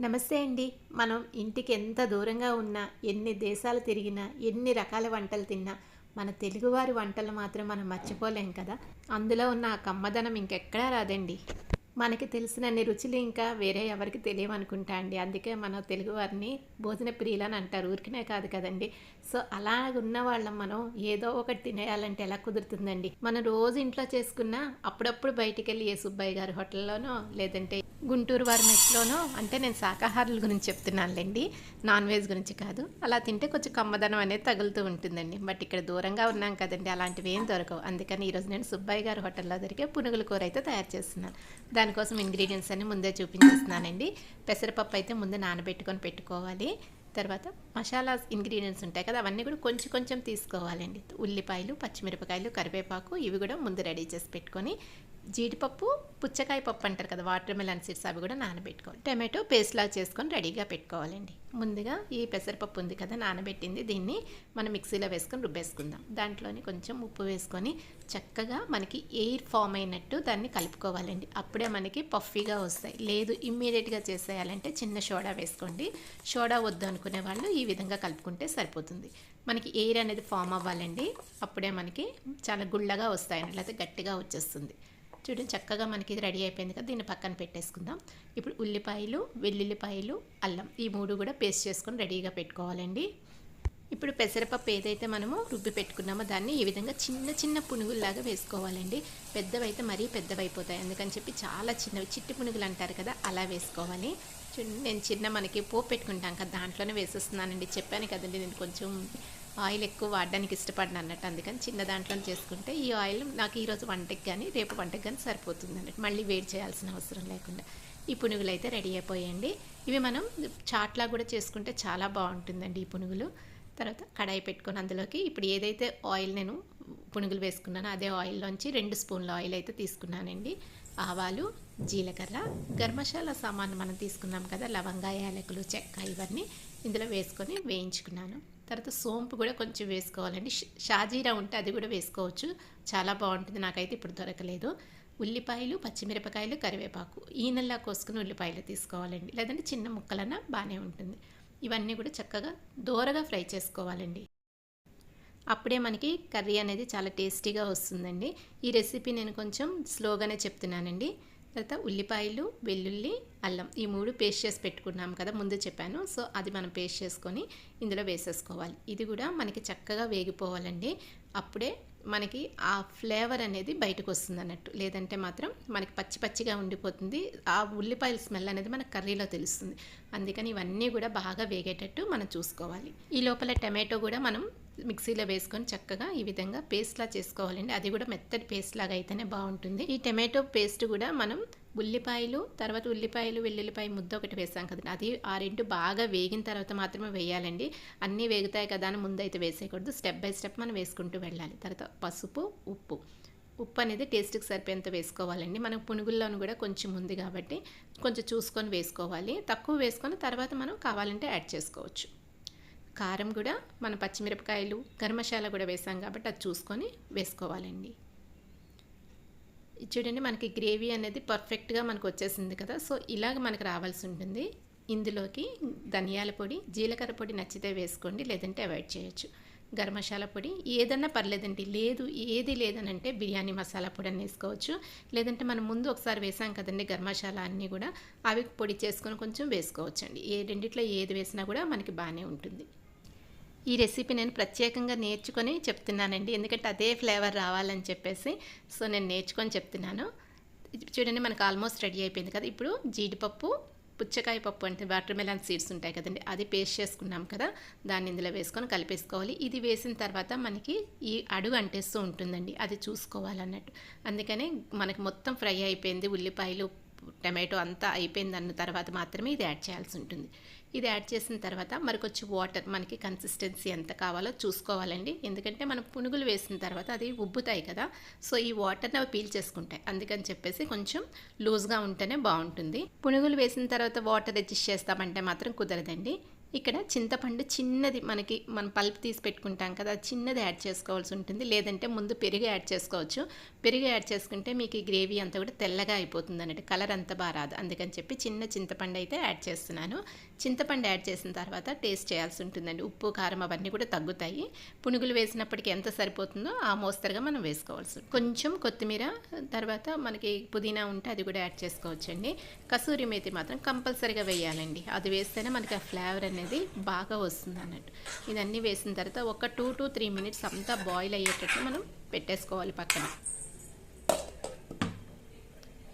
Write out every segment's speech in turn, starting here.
నమస్తే అండి. మనం ఇంటికి ఎంత దూరంగా ఉన్నా ఎన్ని దేశాలు తిరిగినా ఎన్ని రకాల వంటలు తిన్నా మన తెలుగువారి వంటలు మాత్రం మనం మర్చిపోలేం కదా? అందులో ఉన్న ఆ కమ్మదనం ఇంకెక్కడా రాదండి. మనకి తెలిసినన్ని రుచులు ఇంకా వేరే ఎవరికి తెలియవనుకుంటా అండి. అందుకే మన తెలుగువారిని భోజన ప్రియులని అంటారు. ఊరికినే కాదు కదండి. సో అలా ఉన్న వాళ్ళం మనం ఏదో ఒకటి తినేయాలంటే ఎలా కుదురుతుందండి? మనం రోజు ఇంట్లో చేసుకున్న అప్పుడప్పుడు బయటికి వెళ్ళి ఏ సుబ్బయ్య గారి హోటల్లోనో లేదంటే గుంటూరు వారి మెస్లోనో అంటే నేను శాకాహారుల గురించి చెప్తున్నానులేండి నాన్ వెజ్ గురించి కాదు. అలా తింటే కొంచెం కమ్మదనం అనేది తగులుతూ ఉంటుందండి. బట్ ఇక్కడ దూరంగా ఉన్నాం కదండి అలాంటివి ఏం దొరకవు. అందుకని ఈరోజు నేను సుబ్బయ్య గారి హోటల్లో దొరికే పునుగుల కూర అయితే తయారు చేస్తున్నాను. దానికోసం ఇంగ్రీడియంట్స్ అన్ని ముందే చూపించేస్తున్నానండి. పెసరపప్పు అయితే ముందు నానబెట్టుకొని పెట్టుకోవాలి. తర్వాత మసాలా ఇంగ్రీడియంట్స్ ఉంటాయి కదా అవన్నీ కూడా కొంచెం కొంచెం తీసుకోవాలండి. ఉల్లిపాయలు పచ్చిమిరపకాయలు కరివేపాకు ఇవి కూడా ముందు రెడీ చేసి పెట్టుకొని జీడిపప్పు పుచ్చకాయ పప్పు అంటారు కదా వాటర్ మెలన్ సీడ్స్ అవి కూడా నానబెట్టుకోవాలి. టమాటో పేస్ట్లా చేసుకొని రెడీగా పెట్టుకోవాలండి. ముందుగా ఈ పెసరపప్పు ఉంది కదా నానబెట్టింది. దీన్ని మనం మిక్సీలో వేసుకొని రుబ్బేసుకుందాం. దాంట్లోని కొంచెం ఉప్పు వేసుకొని చక్కగా మనకి ఎయిర్ ఫామ్ అయినట్టు దాన్ని కలుపుకోవాలండి. అప్పుడే మనకి పఫీగా వస్తాయి. లేదు ఇమ్మీడియట్గా చేసేయాలంటే చిన్న సోడా వేసుకోండి. సోడా వద్దు అనుకునే వాళ్ళు ఈ విధంగా కలుపుకుంటే సరిపోతుంది. మనకి ఎయిర్ అనేది ఫామ్ అవ్వాలండి. అప్పుడే మనకి చాలా గుళ్ళగా వస్తాయి లేకపోతే గట్టిగా వచ్చేస్తుంది. చూడండి చక్కగా మనకి ఇది రెడీ అయిపోయింది కదా దీన్ని పక్కన పెట్టేసుకుందాం. ఇప్పుడు ఉల్లిపాయలు వెల్లుల్లిపాయలు అల్లం ఈ మూడు కూడా పేస్ట్ చేసుకొని రెడీగా పెట్టుకోవాలండి. ఇప్పుడు పెసరపప్పు ఏదైతే మనము రుబ్బి పెట్టుకున్నామో దాన్ని ఈ విధంగా చిన్న చిన్న పునుగుల్లాగా వేసుకోవాలండి. పెద్దవైతే మరీ పెద్దవైపోతాయి. అందుకని చెప్పి చాలా చిన్నవి చిట్టి పునుగులు అంటారు కదా అలా వేసుకోవాలి. నేను చిన్న మనకి పోపు పెట్టుకుంటాం కదా దాంట్లోనే వేసేస్తున్నానండి. చెప్పాను కదండి నేను కొంచెం ఆయిల్ ఎక్కువ వాడడానికి ఇష్టపడిన అన్నట్టు. అందుకని చిన్న దాంట్లో చేసుకుంటే ఈ ఆయిల్ నాకు ఈరోజు వంటకి కానీ రేపు వంటకి కానీ సరిపోతుంది అన్నట్టు. మళ్ళీ వేడి చేయాల్సిన అవసరం లేకుండా. ఈ పునుగులు అయితే రెడీ అయిపోయాయండి. ఇవి మనం చాట్లా కూడా చేసుకుంటే చాలా బాగుంటుందండి ఈ పునుగులు. తర్వాత కడాయి పెట్టుకొని అందులోకి ఇప్పుడు ఏదైతే ఆయిల్ నేను పునుగులు వేసుకున్నానో అదే ఆయిల్లోంచి రెండు స్పూన్ల ఆయిల్ అయితే తీసుకున్నానండి. ఆవాలు జీలకర్ర గర్మశాల సామాను మనం తీసుకున్నాం కదా లవంగా యాలకులు చెక్క ఇవన్నీ ఇందులో వేసుకొని వేయించుకున్నాను. తర్వాత సోంపు కూడా కొంచెం వేసుకోవాలండి. షాజీరా ఉంటే అది కూడా వేసుకోవచ్చు. చాలా బాగుంటుంది. నాకైతే ఇప్పుడు దొరకలేదు. ఉల్లిపాయలు పచ్చిమిరపకాయలు కరివేపాకు. ఈ నెల కోసుకుని ఉల్లిపాయలు తీసుకోవాలండి. లేదంటే చిన్న ముక్కలన్నా బాగానే ఉంటుంది. ఇవన్నీ కూడా చక్కగా దోరగా ఫ్రై చేసుకోవాలండి. అప్పుడే మనకి కర్రీ అనేది చాలా టేస్టీగా వస్తుందండి. ఈ రెసిపీ నేను కొంచెం స్లోగానే చెప్తున్నానండి. తర్వాత ఉల్లిపాయలు వెల్లుల్లి అల్లం ఈ మూడు పేస్ట్ చేసి పెట్టుకున్నాం కదా ముందు చెప్పాను. సో అది మనం పేస్ట్ చేసుకొని ఇందులో వేసేసుకోవాలి. ఇది కూడా మనకి చక్కగా వేగిపోవాలండి. అప్పుడే మనకి ఆ ఫ్లేవర్ అనేది బయటకు వస్తుంది అన్నట్టు. లేదంటే మాత్రం మనకి పచ్చి పచ్చిగా ఉండిపోతుంది. ఆ ఉల్లిపాయల స్మెల్ అనేది మన కర్రీలో తెలుస్తుంది. అందుకని ఇవన్నీ కూడా బాగా వేగేటట్టు మనం చూసుకోవాలి. ఈ లోపల టమాటో కూడా మనం మిక్సీలో వేసుకొని చక్కగా ఈ విధంగా పేస్ట్లా చేసుకోవాలండి. అది కూడా మెత్తటి పేస్ట్ లాగా అయితేనే బాగుంటుంది. ఈ టమాటో పేస్ట్ కూడా మనం ఉల్లిపాయలు తర్వాత ఉల్లిపాయలు వెల్లుల్లిపాయ ముద్ద ఒకటి వేసాం కదండి. అది ఆ రెండు బాగా వేగిన తర్వాత మాత్రమే వేయాలండి. అన్నీ వేగుతాయి కదా అని ముందైతే వేసేయకూడదు. స్టెప్ బై స్టెప్ మనం వేసుకుంటూ వెళ్ళాలి. తర్వాత పసుపు ఉప్పు. ఉప్పు అనేది టేస్ట్కి సరిపోయేంత వేసుకోవాలండి. మనం పునుగుల్లోనూ కూడా కొంచెం ఉంది కాబట్టి కొంచెం చూసుకొని వేసుకోవాలి. తక్కువ వేసుకొని తర్వాత మనం కావాలంటే యాడ్ చేసుకోవచ్చు. కారం కూడా మన పచ్చిమిరపకాయలు గర్మశాల కూడా వేసాం కాబట్టి అది చూసుకొని వేసుకోవాలండి. చూడండి మనకి గ్రేవీ అనేది పర్ఫెక్ట్గా మనకు వచ్చేసింది కదా సో ఇలాగ మనకు రావాల్సి ఉంటుంది. ఇందులోకి ధనియాల పొడి జీలకర్ర పొడి నచ్చితే వేసుకోండి లేదంటే అవాయిడ్ చేయొచ్చు. గరం మసాలా పొడి ఏదన్నా పర్లేదండి లేదు ఏది లేదనంటే బిర్యానీ మసాలా పొడి అని వేసుకోవచ్చు. లేదంటే మనం ముందు ఒకసారి వేసాం కదండి గరం మసాలా అన్నీ కూడా అవి పొడి చేసుకొని కొంచెం వేసుకోవచ్చండి. ఏ రెండిట్లో ఏది వేసినా కూడా మనకి బాగానే ఉంటుంది. ఈ రెసిపీ నేను ప్రత్యేకంగా నేర్చుకొని చెప్తున్నానండి. ఎందుకంటే అదే ఫ్లేవర్ రావాలని చెప్పేసి సో నేను నేర్చుకొని చెప్తున్నాను. చూడండి మనకు ఆల్మోస్ట్ రెడీ అయిపోయింది కదా. ఇప్పుడు జీడిపప్పు పుచ్చకాయ పప్పు అంటే వాటర్ మెలాన్ సీడ్స్ ఉంటాయి కదండి. అది పేస్ట్ చేసుకున్నాం కదా. దాన్ని ఇందులో వేసుకొని కలిపేసుకోవాలి. ఇది వేసిన తర్వాత మనకి ఈ అడుగు అంటేస్తూ ఉంటుందండి. అది చూసుకోవాలన్నట్టు. అందుకనే మనకి మొత్తం ఫ్రై అయిపోయింది. ఉల్లిపాయలు టమాటో అంతా అయిపోయింది అన్న తర్వాత మాత్రమే ఇది యాడ్ చేయాల్సి ఉంటుంది. ఇది యాడ్ చేసిన తర్వాత మరికొచ్చి వాటర్ మనకి కన్సిస్టెన్సీ ఎంత కావాలో చూసుకోవాలండి. ఎందుకంటే మనం పునుగులు వేసిన తర్వాత అది ఉబ్బుతాయి కదా. సో ఈ వాటర్ని అవి పీల్ చేసుకుంటాయి. అందుకని చెప్పేసి కొంచెం లూజ్గా ఉంటేనే బాగుంటుంది. పునుగులు వేసిన తర్వాత వాటర్ అడ్జస్ట్ చేస్తామంటే మాత్రం కుదరదండి. ఇక్కడ చింతపండు చిన్నది మనకి మనం పల్ప్ తీసి పెట్టుకుంటాం కదా చిన్నది యాడ్ చేసుకోవాల్సి ఉంటుంది. లేదంటే ముందు పెరుగు యాడ్ చేసుకోవచ్చు. పెరుగు యాడ్ చేసుకుంటే మీకు ఈ గ్రేవీ అంతా కూడా తెల్లగా అయిపోతుంది అన్నట్టు. కలర్ అంత బాగా రాదు. అందుకని చెప్పి చిన్న చింతపండు అయితే యాడ్ చేస్తున్నాను. చింతపండు యాడ్ చేసిన తర్వాత టేస్ట్ చేయాల్సి ఉంటుందండి. ఉప్పు కారం అవన్నీ కూడా తగ్గుతాయి. పునుగులు వేసినప్పటికీ ఎంత సరిపోతుందో ఆ మోస్తరుగా మనం వేసుకోవాల్సి కొంచెం కొత్తిమీర తర్వాత మనకి పుదీనా ఉంటే అది కూడా యాడ్ చేసుకోవచ్చండి. కసూరి మేతి మాత్రం కంపల్సరీగా వేయాలండి. అది వేస్తేనే మనకి ఆ ఫ్లేవర్ అనేది బాగా వస్తుంది అన్నట్టు. ఇదన్నీ వేసిన తర్వాత ఒక టూ టు త్రీ మినిట్స్ అంతా బాయిల్ అయ్యేటట్టు మనం పెట్టేసుకోవాలి పక్కన.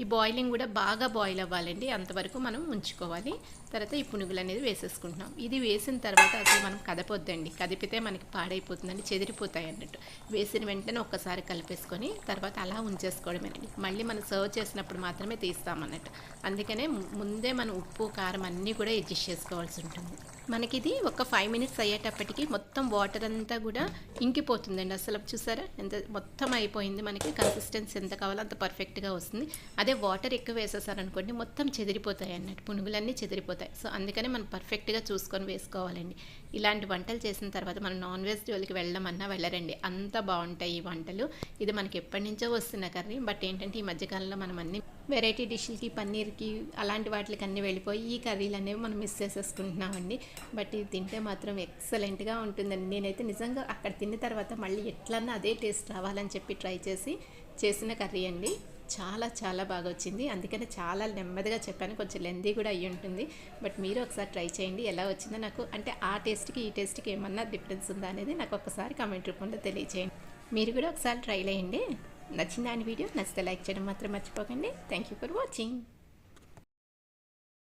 ఈ బాయిలింగ్ కూడా బాగా బాయిల్ అవ్వాలండి. అంతవరకు మనం ఉంచుకోవాలి. తర్వాత ఈ పునుగులు అనేది వేసేసుకుంటున్నాం. ఇది వేసిన తర్వాత అసలు మనం కదపొద్దండి. కదిపితే మనకి పాడైపోతుందండి చెదిరిపోతాయి అన్నట్టు. వేసిన వెంటనే ఒక్కసారి కలిపేసుకొని తర్వాత అలా ఉంచేసుకోవడమేనండి మళ్ళీ మనం సర్వ్ చేసినప్పుడు మాత్రమే తీస్తామన్నట్టు అందుకనే ముందే మనం ఉప్పు కారం అన్నీ కూడా అడ్జస్ట్ చేసుకోవాల్సి ఉంటుంది. మనకి ఇది ఒక ఫైవ్ మినిట్స్ అయ్యేటప్పటికి మొత్తం వాటర్ అంతా కూడా ఇంకిపోతుందండి. అసలు చూసారా? ఎంత మొత్తం అయిపోయింది మనకి. కన్సిస్టెన్సీ ఎంత కావాలో అంత పర్ఫెక్ట్గా వస్తుంది. అదే వాటర్ ఎక్కువ వేసేసారనుకోండి మొత్తం చెదిరిపోతాయి అన్నట్టు. పునుగులన్నీ చెదిరిపోతాయి. సో అందుకని మనం పర్ఫెక్ట్గా చూసుకొని వేసుకోవాలండి. ఇలాంటి వంటలు చేసిన తర్వాత మనం నాన్ వెజ్ జోలికి వెళ్ళమన్నా వెళ్ళరండి. అంత బాగుంటాయి ఈ వంటలు. ఇది మనకి ఎప్పటి నుంచో వస్తున్న కర్రీ. బట్ ఏంటంటే ఈ మధ్యకాలంలో మనం అన్ని వెరైటీ డిష్లకి పన్నీర్కి అలాంటి వాటికి అన్నీ వెళ్ళిపోయి ఈ కర్రీలు అనేవి మనం మిస్ చేసేసుకుంటున్నామండి. బట్ ఇది తింటే మాత్రం ఎక్సలెంట్గా ఉంటుందండి. నేనైతే నిజంగా అక్కడ తిన్న తర్వాత మళ్ళీ ఎట్లన్నా అదే టేస్ట్ రావాలని చెప్పి ట్రై చేసి చేసిన కర్రీ అండి. చాలా చాలా బాగా వచ్చింది. అందుకనే చాలా నెమ్మదిగా చెప్పాను. కొంచెం లెందీ కూడా అయ్యి ఉంటుంది. బట్ మీరు ఒకసారి ట్రై చేయండి. ఎలా వచ్చిందో నాకు అంటే ఆ టేస్ట్కి ఈ టేస్ట్కి ఏమన్నా డిఫరెన్స్ ఉందా అనేది నాకు ఒకసారి కామెంట్ రూపంలో తెలియచేయండి. మీరు కూడా ఒకసారి ట్రై చేయండి. నచ్చిందా అని వీడియో నచ్చితే లైక్ చేయడం మాత్రం మర్చిపోకండి. Thank you for watching